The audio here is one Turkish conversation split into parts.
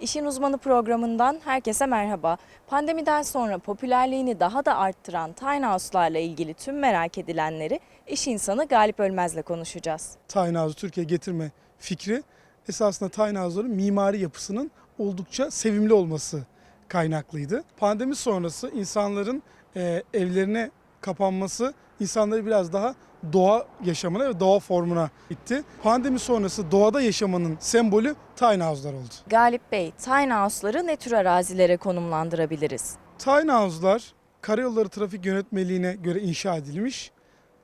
İşin Uzmanı programından herkese merhaba. Pandemiden sonra popülerliğini daha da arttıran tiny house'larla ilgili tüm merak edilenleri iş insanı Galip Ölmez'le konuşacağız. tiny house'u Türkiye'ye getirme fikri esasında tiny house'ların mimari yapısının oldukça sevimli olması kaynaklıydı. Pandemi sonrası insanların e, evlerine kapanması insanları biraz daha doğa yaşamına ve doğa formuna itti. Pandemi sonrası doğada yaşamanın sembolü tiny house'lar oldu. Galip Bey, tiny house'ları ne tür arazilere konumlandırabiliriz? Tiny house'lar karayolları trafik yönetmeliğine göre inşa edilmiş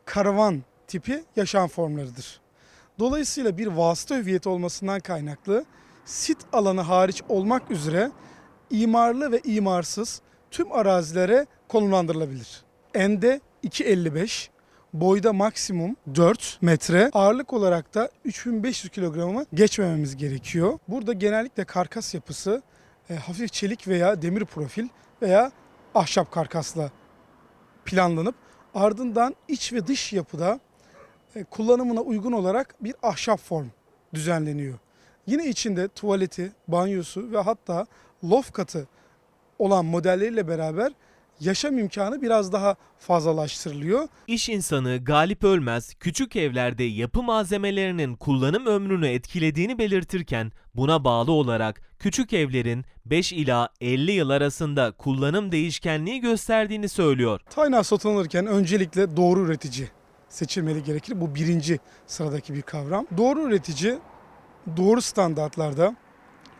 karavan tipi yaşam formlarıdır. Dolayısıyla bir vasıta hüviyeti olmasından kaynaklı sit alanı hariç olmak üzere imarlı ve imarsız tüm arazilere konumlandırılabilir. Ende 2.55, boyda maksimum 4 metre, ağırlık olarak da 3500 kilogramı geçmememiz gerekiyor. Burada genellikle karkas yapısı e, hafif çelik veya demir profil veya ahşap karkasla planlanıp ardından iç ve dış yapıda e, kullanımına uygun olarak bir ahşap form düzenleniyor. Yine içinde tuvaleti, banyosu ve hatta loft katı olan modelleriyle beraber yaşam imkanı biraz daha fazlalaştırılıyor. İş insanı Galip Ölmez, küçük evlerde yapı malzemelerinin kullanım ömrünü etkilediğini belirtirken buna bağlı olarak küçük evlerin 5 ila 50 yıl arasında kullanım değişkenliği gösterdiğini söylüyor. Satın alırken öncelikle doğru üretici seçilmeli gerekir. Bu birinci sıradaki bir kavram. Doğru üretici doğru standartlarda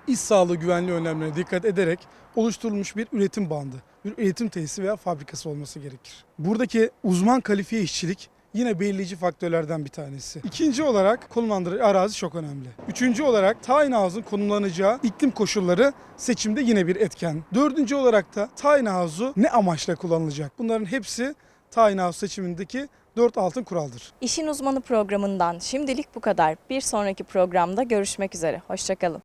iş sağlığı güvenliği önlemlerine dikkat ederek oluşturulmuş bir üretim bandı, bir üretim tesisi veya fabrikası olması gerekir. Buradaki uzman kalifiye işçilik yine belirleyici faktörlerden bir tanesi. İkinci olarak konumlandırıcı arazi çok önemli. Üçüncü olarak tiny house'un konumlanacağı iklim koşulları seçimde yine bir etken. Dördüncü olarak da tiny house'u ne amaçla kullanılacak? Bunların hepsi tiny house seçimindeki dört altın kuraldır. İşin Uzmanı programından şimdilik bu kadar. Bir sonraki programda görüşmek üzere. Hoşçakalın.